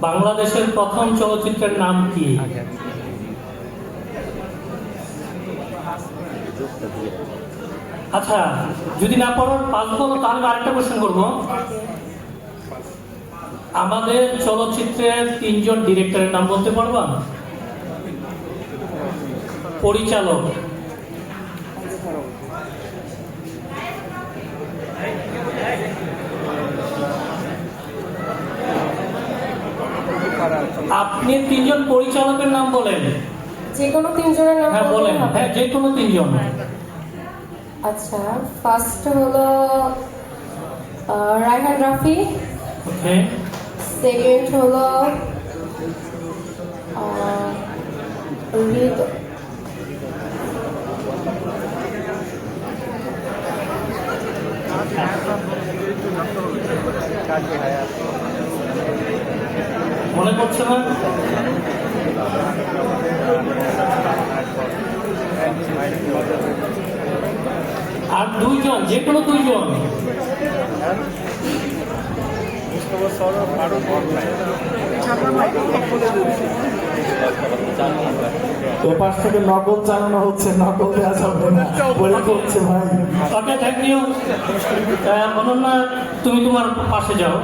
বাংলাদেশের প্রথম চলচ্চিত্রের নাম কি? আচ্ছা। যদি না পড়ো পাঁচ বলো তাহলে আরেকটা কোশ্চেন করব। আমাদের চলচ্চিত্রের তিনজন ডিরেক্টরের নাম বলতে পারবা? পরিচালক। আপনি তিনজন পরিচালকের নাম বলেন? যে কোনো তিনজনের নাম হ্যাঁ বলেন? হ্যাঁ যে কোনো তিনজন। আচ্ছা ফার্স্ট হলো রায়হান রাফি। ওকে। সেকেন্ড হলো হৃদ মনে করছে না? আর দুইজন যে কোনো দুইজন। এপাশ থেকে নকল চালানো হচ্ছে নকল দেওয়া যাবে না। বলে করছে ভাই। ওকে থ্যাংক অনন্যা তুমি তোমার পাশে যাও।